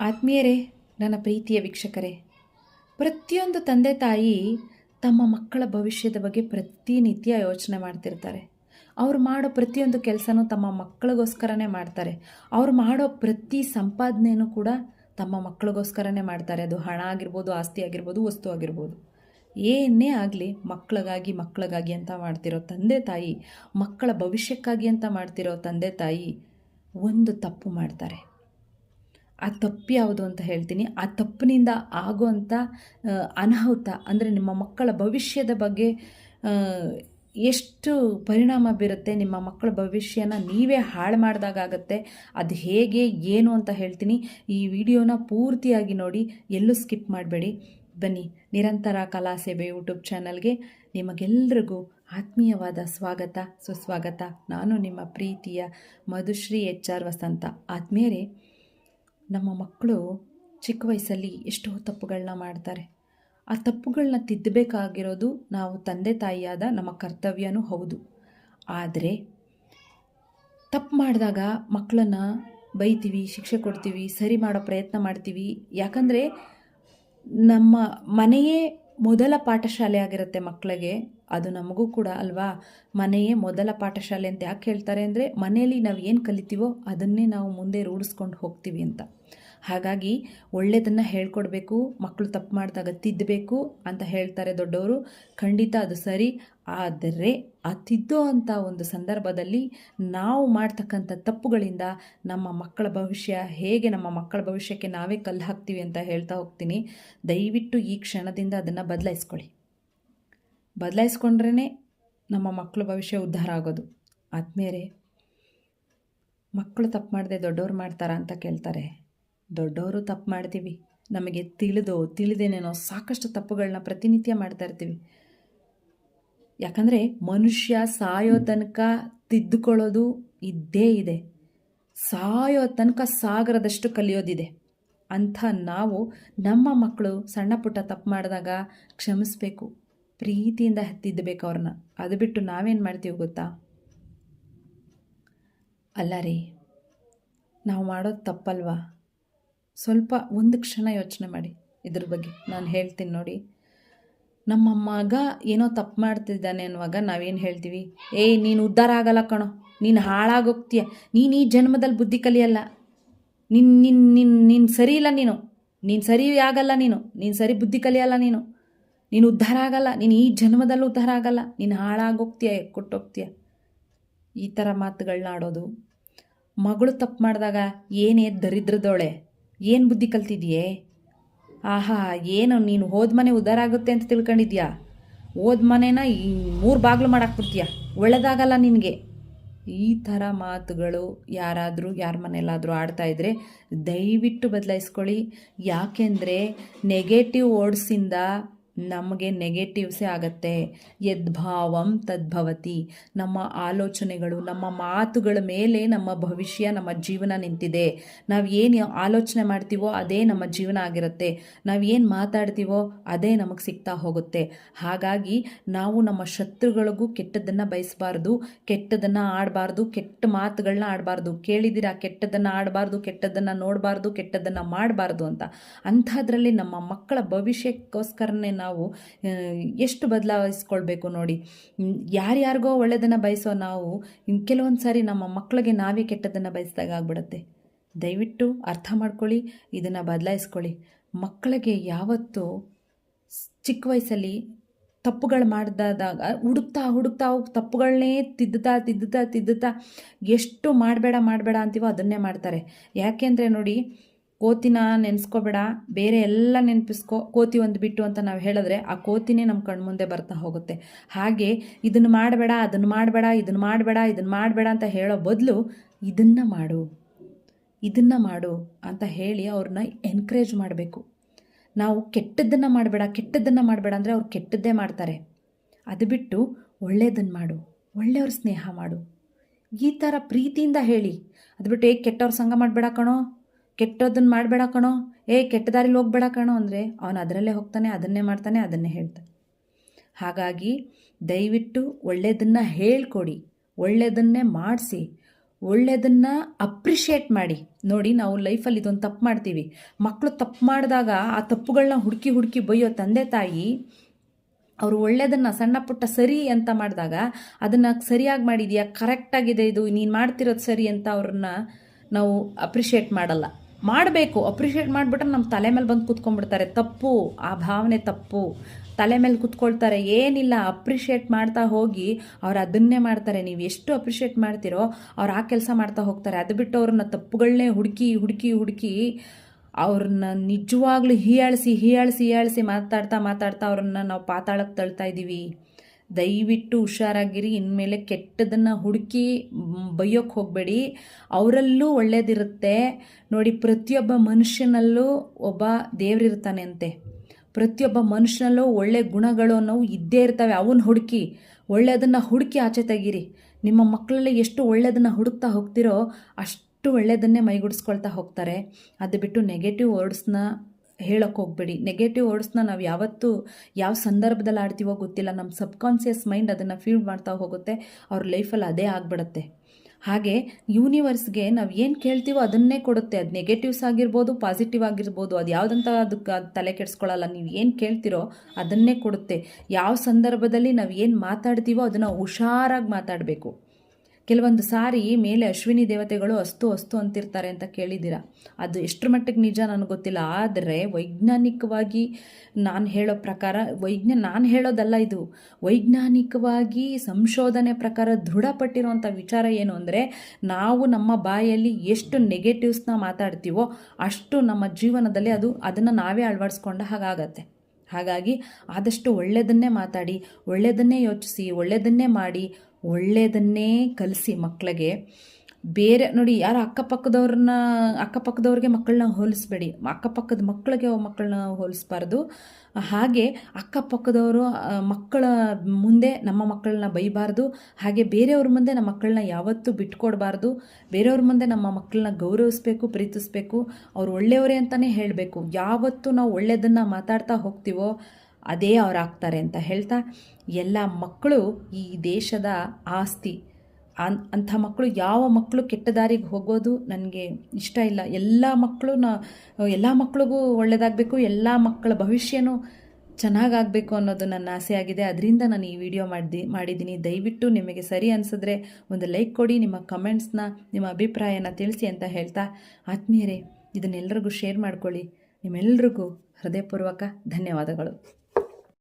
ಆತ್ಮೀಯರೇ, ನನ್ನ ಪ್ರೀತಿಯ ವೀಕ್ಷಕರೇ, ಪ್ರತಿಯೊಂದು ತಂದೆ ತಾಯಿ ತಮ್ಮ ಮಕ್ಕಳ ಭವಿಷ್ಯದ ಬಗ್ಗೆ ಪ್ರತಿನಿತ್ಯ ಯೋಚನೆ ಮಾಡ್ತಿರ್ತಾರೆ. ಅವ್ರು ಮಾಡೋ ಪ್ರತಿಯೊಂದು ಕೆಲಸನೂ ತಮ್ಮ ಮಕ್ಕಳಿಗೋಸ್ಕರನೇ ಮಾಡ್ತಾರೆ. ಅವ್ರು ಮಾಡೋ ಪ್ರತಿ ಸಂಪಾದನೆಯೂ ಕೂಡ ತಮ್ಮ ಮಕ್ಕಳಿಗೋಸ್ಕರನೇ ಮಾಡ್ತಾರೆ. ಅದು ಹಣ ಆಗಿರ್ಬೋದು, ಆಸ್ತಿ ಆಗಿರ್ಬೋದು, ವಸ್ತು ಆಗಿರ್ಬೋದು. ಏನೇ ಆಗಲಿ, ಮಕ್ಕಳಿಗಾಗಿ ಮಕ್ಕಳಿಗಾಗಿ ಅಂತ ಮಾಡ್ತಿರೋ ತಂದೆ ತಾಯಿ, ಮಕ್ಕಳ ಭವಿಷ್ಯಕ್ಕಾಗಿ ಅಂತ ಮಾಡ್ತಿರೋ ತಂದೆ ತಾಯಿ ಒಂದು ತಪ್ಪು ಮಾಡ್ತಾರೆ. ಆ ತಪ್ಪು ಯಾವುದು ಅಂತ ಹೇಳ್ತೀನಿ. ಆ ತಪ್ಪಿನಿಂದ ಆಗುವಂಥ ಅನಾಹುತ ಅಂದರೆ ನಿಮ್ಮ ಮಕ್ಕಳ ಭವಿಷ್ಯದ ಬಗ್ಗೆ ಎಷ್ಟು ಪರಿಣಾಮ ಬೀರುತ್ತೆ, ನಿಮ್ಮ ಮಕ್ಕಳ ಭವಿಷ್ಯನ ನೀವೇ ಹಾಳು ಮಾಡಿದಾಗತ್ತೆ ಅದು ಹೇಗೆ, ಏನು ಅಂತ ಹೇಳ್ತೀನಿ. ಈ ವಿಡಿಯೋನ ಪೂರ್ತಿಯಾಗಿ ನೋಡಿ, ಎಲ್ಲೂ ಸ್ಕಿಪ್ ಮಾಡಬೇಡಿ. ಬನ್ನಿ, ನಿರಂತರ ಕಲಾ ಸೇವೆ ಯೂಟ್ಯೂಬ್ ಚಾನಲ್ಗೆ ನಿಮಗೆಲ್ರಿಗೂ ಆತ್ಮೀಯವಾದ ಸ್ವಾಗತ. ಸುಸ್ವಾಗತ. ನಾನು ನಿಮ್ಮ ಪ್ರೀತಿಯ ಮಧುಶ್ರೀ ಎಚ್ ಆರ್ ವಸಂತ. ಆತ್ಮೀಯರೇ ನಮ್ಮ ಮಕ್ಕಳು ಚಿಕ್ಕ ವಯಸ್ಸಲ್ಲಿ ಎಷ್ಟೋ ತಪ್ಪುಗಳನ್ನ ಮಾಡ್ತಾರೆ. ಆ ತಪ್ಪುಗಳನ್ನ ತಿದ್ದಬೇಕಾಗಿರೋದು ನಾವು ತಂದೆ ತಾಯಿಯಾದ ನಮ್ಮ ಕರ್ತವ್ಯನೂ ಹೌದು. ಆದರೆ ತಪ್ಪು ಮಾಡಿದಾಗ ಮಕ್ಕಳನ್ನು ಬೈತೀವಿ, ಶಿಕ್ಷೆ ಕೊಡ್ತೀವಿ, ಸರಿ ಮಾಡೋ ಪ್ರಯತ್ನ ಮಾಡ್ತೀವಿ. ಯಾಕಂದರೆ ನಮ್ಮ ಮನೆಯೇ ಮೊದಲ ಪಾಠಶಾಲೆ ಆಗಿರುತ್ತೆ ಮಕ್ಕಳಿಗೆ. ಅದು ನಮಗೂ ಕೂಡ ಅಲ್ವಾ? ಮನೆಯೇ ಮೊದಲ ಪಾಠಶಾಲೆ ಅಂತ ಯಾಕೆ ಹೇಳ್ತಾರೆ ಅಂದರೆ, ಮನೆಯಲ್ಲಿ ನಾವು ಏನು ಕಲಿತೀವೋ ಅದನ್ನೇ ನಾವು ಮುಂದೆ ರೂಢಿಸ್ಕೊಂಡು ಹೋಗ್ತೀವಿ ಅಂತ. ಹಾಗಾಗಿ ಒಳ್ಳೆಯದನ್ನು ಹೇಳ್ಕೊಡ್ಬೇಕು ಮಕ್ಕಳು ತಪ್ಪು ಮಾಡಿದಾಗ ತಿದ್ದಬೇಕು ಅಂತ ಹೇಳ್ತಾರೆ ದೊಡ್ಡವರು. ಖಂಡಿತ ಅದು ಸರಿ. ಆದರೆ ಆ ತಿದ್ದೋ ಅಂಥ ಒಂದು ಸಂದರ್ಭದಲ್ಲಿ ನಾವು ಮಾಡ್ತಕ್ಕಂಥ ತಪ್ಪುಗಳಿಂದ ನಮ್ಮ ಮಕ್ಕಳ ಭವಿಷ್ಯ ಹೇಗೆ ನಮ್ಮ ಮಕ್ಕಳ ಭವಿಷ್ಯಕ್ಕೆ ನಾವೇ ಕಲ್ಲು ಹಾಕ್ತೀವಿ ಅಂತ ಹೇಳ್ತಾ ಹೋಗ್ತೀನಿ. ದಯವಿಟ್ಟು ಈ ಕ್ಷಣದಿಂದ ಅದನ್ನು ಬದಲಾಯಿಸ್ಕೊಳ್ಳಿ. ಬದಲಾಯಿಸ್ಕೊಂಡ್ರೇ ನಮ್ಮ ಮಕ್ಕಳ ಭವಿಷ್ಯ ಉದ್ಧಾರ ಆಗೋದು. ಆದ್ಮೇಲೆ ಮಕ್ಕಳು ತಪ್ಪು ಮಾಡದೆ ದೊಡ್ಡವ್ರು ಮಾಡ್ತಾರಾ ಅಂತ ಕೇಳ್ತಾರೆ. ದೊಡ್ಡವರು ತಪ್ಪು ಮಾಡ್ತೀವಿ. ನಮಗೆ ತಿಳಿದೋ, ತಿಳಿದೇನೇನೋ ಸಾಕಷ್ಟು ತಪ್ಪುಗಳನ್ನ ಪ್ರತಿನಿತ್ಯ ಮಾಡ್ತಾ ಇರ್ತೀವಿ. ಯಾಕಂದರೆ ಮನುಷ್ಯ ಸಾಯೋ ತನಕ ತಿದ್ದುಕೊಳ್ಳೋದು ಇದ್ದೇ ಇದೆ. ಸಾಯೋ ತನಕ ಸಾಗರದಷ್ಟು ಕಲಿಯೋದಿದೆ. ಅಂಥ ನಾವು ನಮ್ಮ ಮಕ್ಕಳು ಸಣ್ಣ ಪುಟ್ಟ ತಪ್ಪು ಮಾಡಿದಾಗ ಕ್ಷಮಿಸ್ಬೇಕು. ಪ್ರೀತಿಯಿಂದ ತಿದ್ದಬೇಕು ಅವ್ರನ್ನ. ಅದು ಬಿಟ್ಟು ನಾವೇನು ಮಾಡ್ತೀವಿ ಗೊತ್ತಾ? ಅಲ್ಲ ರೀ, ನಾವು ಮಾಡೋದು ತಪ್ಪಲ್ವಾ? ಸ್ವಲ್ಪ ಒಂದು ಕ್ಷಣ ಯೋಚನೆ ಮಾಡಿ ಇದ್ರ ಬಗ್ಗೆ. ನಾನು ಹೇಳ್ತೀನಿ ನೋಡಿ. ನಮ್ಮ ಮಗ ಏನೋ ತಪ್ಪು ಮಾಡ್ತಿದ್ದಾನೆ ಅನ್ನುವಾಗ ನಾವೇನು ಹೇಳ್ತೀವಿ? ಏಯ್ ನೀನು ಉದ್ಧಾರ ಆಗಲ್ಲ ಕಣೋ. ನೀನು ಹಾಳಾಗೋಗ್ತೀಯ. ನೀನು ಈ ಜನ್ಮದಲ್ಲಿ ಬುದ್ಧಿ ಕಲಿಯಲ್ಲ. ನಿನ್ನ ನಿನ್ನ ನಿನ್ನ ನೀನು ಸರಿ ಇಲ್ಲ ನೀನು. ನೀನು ಸರಿ ಆಗಲ್ಲ ನೀನು. ನೀನು ಸರಿ ಬುದ್ಧಿ ಕಲಿಯಲ್ಲ ನೀನು. ನೀನು ಉದ್ಧಾರ ಆಗಲ್ಲ, ನೀನು ಈ ಜನ್ಮದಲ್ಲೂ ಉದ್ಧಾರ ಆಗಲ್ಲ, ನೀನು ಹಾಳಾಗೋಗ್ತೀಯ ಕೊಟ್ಟೋಗ್ತೀಯ ಈ ಥರ ಮಾತುಗಳನ್ನ ಆಡೋದು ಮಗಳು ತಪ್ಪು ಮಾಡಿದಾಗ ಏನೇ ದರಿದ್ರದೋಳೆ, ಏನು ಬುದ್ಧಿ ಕಲ್ತಿದ್ಯೇ? ಆಹಾ, ಏನು, ನೀನು ಹೋದ ಮನೆ ಉದ್ಧಾರ ಆಗುತ್ತೆ ಅಂತ ತಿಳ್ಕೊಂಡಿದ್ಯಾ? ಹೋದ ಮನೇನ ಈ ಮೂರು ಬಾಗಿಲು ಮಾಡಾಕ್ಬಿಡ್ತೀಯ? ಒಳ್ಳೆದಾಗಲ್ಲ ನಿನಗೆ. ಈ ಥರ ಮಾತುಗಳು ಯಾರಾದರೂ, ಯಾರ ಮನೆಯಲ್ಲಾದರೂ ಆಡ್ತಾ ಇದ್ದರೆ ದಯವಿಟ್ಟು ಬದಲಾಯಿಸ್ಕೊಳ್ಳಿ. ಯಾಕೆಂದರೆ ನೆಗೆಟಿವ್ ವರ್ಡ್ಸಿಂದ ನಮಗೆ ನೆಗೆಟಿವ್ಸೇ ಆಗತ್ತೆ. ಯದ್ಭಾವಂ ತದ್ಭವತಿ ನಮ್ಮ ಆಲೋಚನೆಗಳು, ನಮ್ಮ ಮಾತುಗಳ ಮೇಲೆ ನಮ್ಮ ಭವಿಷ್ಯ, ನಮ್ಮ ಜೀವನ ನಿಂತಿದೆ. ನಾವು ಏನು ಆಲೋಚನೆ ಮಾಡ್ತೀವೋ ಅದೇ ನಮ್ಮ ಜೀವನ ಆಗಿರುತ್ತೆ. ನಾವು ಏನು ಮಾತಾಡ್ತೀವೋ ಅದೇ ನಮಗೆ ಸಿಗ್ತಾ ಹೋಗುತ್ತೆ. ಹಾಗಾಗಿ ನಾವು ನಮ್ಮ ಶತ್ರುಗಳಿಗೂ ಕೆಟ್ಟದನ್ನು ಬಯಸಬಾರ್ದು ಕೆಟ್ಟದನ್ನು ಆಡಬಾರ್ದು, ಕೆಟ್ಟ ಮಾತುಗಳನ್ನ ಆಡಬಾರ್ದು. ಕೇಳಿದಿರಾ ಕೆಟ್ಟದನ್ನು ಆಡಬಾರ್ದು ಕೆಟ್ಟದನ್ನು ನೋಡಬಾರ್ದು ಕೆಟ್ಟದನ್ನು ಮಾಡಬಾರ್ದು ಅಂತ. ಅಂಥದ್ರಲ್ಲಿ ನಮ್ಮ ಮಕ್ಕಳ ಭವಿಷ್ಯಕ್ಕೋಸ್ಕರನೇ ನಾವು ಎಷ್ಟು ಬದಲಾಯಿಸ್ಕೊಳ್ಬೇಕು ನೋಡಿ. ಯಾರ್ಯಾರಿಗೋ ಒಳ್ಳೆಯದನ್ನು ಬಯಸೋ ನಾವು ಕೆಲವೊಂದು ಸಾರಿ ನಮ್ಮ ಮಕ್ಕಳಿಗೆ ನಾವೇ ಕೆಟ್ಟದನ್ನು ಬಯಸಿದಾಗ ಆಗ್ಬಿಡುತ್ತೆ. ದಯವಿಟ್ಟು ಅರ್ಥ ಮಾಡ್ಕೊಳ್ಳಿ, ಇದನ್ನು ಬದಲಾಯಿಸ್ಕೊಳ್ಳಿ. ಮಕ್ಕಳಿಗೆ ಯಾವತ್ತೂ ಚಿಕ್ಕ ವಯಸ್ಸಲ್ಲಿ ತಪ್ಪುಗಳು ಮಾಡ್ದಾದಾಗ ಹುಡುಕ್ತಾ ಹುಡುಕ್ತಾ ಅವು ತಪ್ಪುಗಳನ್ನೇ ತಿದ್ದುತ್ತಾ ತಿದ್ದುತ್ತಾ ತಿದ್ದುತ್ತಾ ಎಷ್ಟು ಮಾಡಬೇಡ ಮಾಡಬೇಡ ಅಂತೀವೋ ಅದನ್ನೇ ಮಾಡ್ತಾರೆ. ಯಾಕೆಂದರೆ ನೋಡಿ ಕೋತಿನ ನೆನೆಸ್ಕೋಬೇಡ, ಬೇರೆ ಎಲ್ಲ ನೆನಪಿಸ್ಕೋ, ಕೋತಿ ಒಂದು ಬಿಟ್ಟು ಅಂತ ನಾವು ಹೇಳಿದ್ರೆ ಆ ಕೋತಿನೇ ನಮ್ಮ ಕಣ್ಮುಂದೆ ಬರ್ತಾ ಹೋಗುತ್ತೆ. ಹಾಗೆ ಇದನ್ನು ಮಾಡಬೇಡ ಅದನ್ನು ಮಾಡಬೇಡ ಇದನ್ನು ಮಾಡಬೇಡ ಇದನ್ನು ಮಾಡಬೇಡ ಅಂತ ಹೇಳೋ ಬದಲು ಇದನ್ನು ಮಾಡು ಇದನ್ನು ಮಾಡು ಅಂತ ಹೇಳಿ ಅವ್ರನ್ನ ಎನ್ಕರೇಜ್ ಮಾಡಬೇಕು. ನಾವು ಕೆಟ್ಟದ್ದನ್ನು ಮಾಡಬೇಡ ಕೆಟ್ಟದ್ದನ್ನು ಮಾಡಬೇಡ ಅಂದರೆ ಅವ್ರು ಕೆಟ್ಟದ್ದೇ ಮಾಡ್ತಾರೆ. ಅದು ಬಿಟ್ಟು ಒಳ್ಳೆಯದನ್ನು ಮಾಡು, ಒಳ್ಳೆಯವ್ರ ಸ್ನೇಹ ಮಾಡು. ಈ ಥರ ಪ್ರೀತಿಯಿಂದ ಹೇಳಿ. ಅದು ಬಿಟ್ಟು, ಏ, ಕೆಟ್ಟವ್ರ ಸಂಘ ಮಾಡಬೇಡ ಕಣೋ ಕೆಟ್ಟದನ್ನು ಮಾಡಬೇಡ ಕಣೋ. ಏ, ಕೆಟ್ಟ ದಾರಿಲಿ ಹೋಗ್ಬೇಡ ಕಣೋ ಅಂದರೆ ಅವನು ಅದರಲ್ಲೇ ಹೋಗ್ತಾನೆ, ಅದನ್ನೇ ಮಾಡ್ತಾನೆ, ಅದನ್ನೇ ಹೇಳ್ತಾನೆ ಹಾಗಾಗಿ ದಯವಿಟ್ಟು ಒಳ್ಳೆಯದನ್ನು ಹೇಳ್ಕೊಡಿ ಒಳ್ಳೆಯದನ್ನೇ ಮಾಡಿಸಿ ಒಳ್ಳೆಯದನ್ನು ಅಪ್ರಿಷಿಯೇಟ್ ಮಾಡಿ. ನೋಡಿ, ನಾವು ಲೈಫಲ್ಲಿ ಇದೊಂದು ತಪ್ಪು ಮಾಡ್ತೀವಿ. ಮಕ್ಕಳು ತಪ್ಪು ಮಾಡಿದಾಗ ಆ ತಪ್ಪುಗಳನ್ನ ಹುಡುಕಿ ಹುಡುಕಿ ಬೈಯೋ ತಂದೆ ತಾಯಿ ಅವರು ಒಳ್ಳೆಯದನ್ನು ಸಣ್ಣ ಪುಟ್ಟ ಸರಿ ಅಂತ ಮಾಡಿದಾಗ ಅದನ್ನು ಸರಿಯಾಗಿ ಮಾಡಿದೆಯಾ ಕರೆಕ್ಟಾಗಿದೆ ಇದು, ನೀನು ಮಾಡ್ತಿರೋದು ಸರಿ ಅಂತ ಅವ್ರನ್ನ ನಾವು ಅಪ್ರಿಷಿಯೇಟ್ ಮಾಡಲ್ಲ. ಮಾಡಬೇಕು ಅಪ್ರಿಷಿಯೇಟ್ ಮಾಡಿಬಿಟ್ರೆ ನಮ್ಮ ತಲೆ ಮೇಲೆ ಬಂದು ಕೂತ್ಕೊಂಡ್ಬಿಡ್ತಾರೆ. ತಪ್ಪು, ಆ ಭಾವನೆ ತಪ್ಪು. ತಲೆ ಮೇಲೆ ಕೂತ್ಕೊಳ್ತಾರೆ, ಏನಿಲ್ಲ ಅಪ್ರಿಷಿಯೇಟ್ ಮಾಡ್ತಾ ಹೋಗಿ ಅವ್ರು ಅದನ್ನೇ ಮಾಡ್ತಾರೆ. ನೀವು ಎಷ್ಟು ಅಪ್ರಿಷಿಯೇಟ್ ಮಾಡ್ತೀರೋ ಅವ್ರು ಆ ಕೆಲಸ ಮಾಡ್ತಾ ಹೋಗ್ತಾರೆ. ಅದು ಬಿಟ್ಟು ಅವ್ರನ್ನ ತಪ್ಪುಗಳನ್ನೇ ಹುಡುಕಿ ಹುಡುಕಿ ಹುಡುಕಿ ಅವ್ರನ್ನ ನಿಜವಾಗ್ಲೂ ಹೀಯಾಳಿಸಿ ಹೀಯಾಳಿಸಿ ಹೀಯಾಳಿಸಿ ಮಾತಾಡ್ತಾ ಮಾತಾಡ್ತಾ ಅವ್ರನ್ನ ನಾವು ಪಾತಾಳಕ್ಕೆ ತಳ್ತಾ ಇದ್ದೀವಿ ದಯವಿಟ್ಟು ಹುಷಾರಾಗಿರಿ. ಇನ್ಮೇಲೆ ಕೆಟ್ಟದನ್ನು ಹುಡುಕಿ ಬೈಯೋಕ್ಕೆ ಹೋಗಬೇಡಿ. ಅವರಲ್ಲೂ ಒಳ್ಳೇದಿರುತ್ತೆ. ನೋಡಿ, ಪ್ರತಿಯೊಬ್ಬ ಮನುಷ್ಯನಲ್ಲೂ ಒಬ್ಬ ದೇವರಿರ್ತಾನೆ ಅಂತೆ. ಪ್ರತಿಯೊಬ್ಬ ಮನುಷ್ಯನಲ್ಲೂ ಒಳ್ಳೆ ಗುಣಗಳು ಅನ್ನೋವು ಇದ್ದೇ ಇರ್ತವೆ. ಅವನ್ನ ಹುಡುಕಿ ಒಳ್ಳೆಯದನ್ನು ಹುಡುಕಿ ಆಚೆ ತೆಗೀರಿ. ನಿಮ್ಮ ಮಕ್ಕಳಲ್ಲಿ ಎಷ್ಟು ಒಳ್ಳೆಯದನ್ನು ಹುಡುಕ್ತಾ ಹೋಗ್ತಿರೋ ಅಷ್ಟು ಒಳ್ಳೆಯದನ್ನೇ ಮೈಗೂಡಿಸ್ಕೊಳ್ತಾ ಹೋಗ್ತಾರೆ. ಅದು ಬಿಟ್ಟು ನೆಗೆಟಿವ್ ವರ್ಡ್ಸ್ನ ಹೇಳೋಕ್ಕೆ ಹೋಗ್ಬೇಡಿ. ನೆಗೆಟಿವ್ ವರ್ಡ್ಸ್ನ ನಾವು ಯಾವತ್ತೂ ಯಾವ ಸಂದರ್ಭದಲ್ಲಿ ಆಡ್ತೀವೋ ಗೊತ್ತಿಲ್ಲ. ನಮ್ಮ ಸಬ್ಕಾನ್ಷಿಯಸ್ ಮೈಂಡ್ ಅದನ್ನು ಫೀಲ್ ಮಾಡ್ತಾ ಹೋಗುತ್ತೆ. ಅವ್ರ ಲೈಫಲ್ಲಿ ಅದೇ ಆಗಿಬಿಡುತ್ತೆ. ಹಾಗೆ ಯೂನಿವರ್ಸ್ಗೆ ನಾವು ಏನು ಕೇಳ್ತೀವೋ ಅದನ್ನೇ ಕೊಡುತ್ತೆ. ಅದು ನೆಗೆಟಿವ್ಸ್ ಆಗಿರ್ಬೋದು ಪಾಸಿಟಿವ್ ಆಗಿರ್ಬೋದು, ಅದು ಯಾವುದಂತ ಅದಕ್ಕೆ ಅದು ತಲೆ ಕೆಡಿಸ್ಕೊಳ್ಳಲ್ಲ ನೀವು ಏನು ಕೇಳ್ತಿರೋ ಅದನ್ನೇ ಕೊಡುತ್ತೆ. ಯಾವ ಸಂದರ್ಭದಲ್ಲಿ ನಾವು ಏನು ಮಾತಾಡ್ತೀವೋ ಅದನ್ನು ಹುಷಾರಾಗಿ ಮಾತಾಡಬೇಕು. ಕೆಲವೊಂದು ಸಾರಿ ಮೇಲೆ ಅಶ್ವಿನಿ ದೇವತೆಗಳು ಅಸ್ತು ಅಸ್ತು ಅಂತಿರ್ತಾರೆ ಅಂತ ಕೇಳಿದ್ದೀರಾ? ಅದು ಎಷ್ಟರ ಮಟ್ಟಿಗೆ ನಿಜ ನನಗೆ ಗೊತ್ತಿಲ್ಲ. ಆದರೆ ವೈಜ್ಞಾನಿಕವಾಗಿ ನಾನು ಹೇಳೋ ಪ್ರಕಾರ, ವೈಜ್ಞ, ನಾನು ಹೇಳೋದಲ್ಲ ಇದು. ವೈಜ್ಞಾನಿಕವಾಗಿ ಸಂಶೋಧನೆ ಪ್ರಕಾರ ದೃಢಪಟ್ಟಿರುವಂಥ ವಿಚಾರ ಏನು ಅಂದರೆ, ನಾವು ನಮ್ಮ ಬಾಯಲ್ಲಿ ಎಷ್ಟು ನೆಗೆಟಿವ್ಸ್ನ ಮಾತಾಡ್ತೀವೋ ಅಷ್ಟು ನಮ್ಮ ಜೀವನದಲ್ಲಿ ಅದು ಅದನ್ನು ನಾವೇ ಅಳವಡಿಸ್ಕೊಂಡ ಹಾಗಾಗತ್ತೆ. ಹಾಗಾಗಿ ಆದಷ್ಟು ಒಳ್ಳೆಯದನ್ನೇ ಮಾತಾಡಿ ಒಳ್ಳೆಯದನ್ನೇ ಯೋಚಿಸಿ ಒಳ್ಳೆಯದನ್ನೇ ಮಾಡಿ ಒಳ್ಳೆಯದನ್ನೇ ಕಲಿಸಿ ಮಕ್ಕಳಿಗೆ ಬೇರೆ ನೋಡಿ ಯಾರು ಅಕ್ಕಪಕ್ಕದವ್ರನ್ನ, ಅಕ್ಕಪಕ್ಕದವ್ರಿಗೆ ಮಕ್ಕಳನ್ನ ಹೋಲಿಸ್ಬೇಡಿ. ಅಕ್ಕಪಕ್ಕದ ಮಕ್ಕಳಿಗೆ ಮಕ್ಕಳನ್ನ ಹೋಲಿಸ್ಬಾರ್ದು. ಹಾಗೆ ಅಕ್ಕಪಕ್ಕದವರು ಮಕ್ಕಳ ಮುಂದೆ ನಮ್ಮ ಮಕ್ಕಳನ್ನ ಬೈಬಾರ್ದು. ಹಾಗೆ ಬೇರೆಯವ್ರ ಮುಂದೆ ನಮ್ಮ ಮಕ್ಕಳನ್ನ ಯಾವತ್ತೂ ಬಿಟ್ಕೊಡ್ಬಾರ್ದು. ಬೇರೆಯವ್ರ ಮುಂದೆ ನಮ್ಮ ಮಕ್ಕಳನ್ನ ಗೌರವಿಸ್ಬೇಕು, ಪ್ರೀತಿಸ್ಬೇಕು. ಅವ್ರು ಒಳ್ಳೆಯವರೇ ಅಂತಲೇ ಹೇಳಬೇಕು. ಯಾವತ್ತೂ ನಾವು ಒಳ್ಳೆಯದನ್ನು ಮಾತಾಡ್ತಾ ಹೋಗ್ತೀವೋ ಅದೇ ಅವ್ರು ಆಗ್ತಾರೆ ಅಂತ ಹೇಳ್ತಾ ಎಲ್ಲ ಮಕ್ಕಳು ಈ ದೇಶದ ಆಸ್ತಿ. ಅನ್ ಅಂಥ ಮಕ್ಕಳು ಯಾವ ಮಕ್ಕಳು ಕೆಟ್ಟ ದಾರಿಗೆ ಹೋಗೋದು ನನಗೆ ಇಷ್ಟ ಇಲ್ಲ. ಎಲ್ಲ ಮಕ್ಕಳು ಎಲ್ಲ ಮಕ್ಕಳಿಗೂ ಒಳ್ಳೆಯದಾಗಬೇಕು ಎಲ್ಲ ಮಕ್ಕಳ ಭವಿಷ್ಯನೂ ಚೆನ್ನಾಗಾಗಬೇಕು ಅನ್ನೋದು ನನ್ನ ಆಸೆ ಆಗಿದೆ ಅದರಿಂದ ನಾನು ಈ ವಿಡಿಯೋ ಮಾಡಿದಿ, ಮಾಡಿದ್ದೀನಿ. ದಯವಿಟ್ಟು ನಿಮಗೆ ಸರಿ ಅನಿಸಿದ್ರೆ ಒಂದು ಲೈಕ್ ಕೊಡಿ, ನಿಮ್ಮ ಕಮೆಂಟ್ಸ್ನ, ನಿಮ್ಮ ಅಭಿಪ್ರಾಯನ ತಿಳಿಸಿ ಅಂತ ಹೇಳ್ತಾ ಆತ್ಮೀಯರೇ ಇದನ್ನೆಲ್ಲರಿಗೂ ಶೇರ್ ಮಾಡ್ಕೊಳ್ಳಿ. ನಿಮ್ಮೆಲ್ರಿಗೂ ಹೃದಯಪೂರ್ವಕ ಧನ್ಯವಾದಗಳು.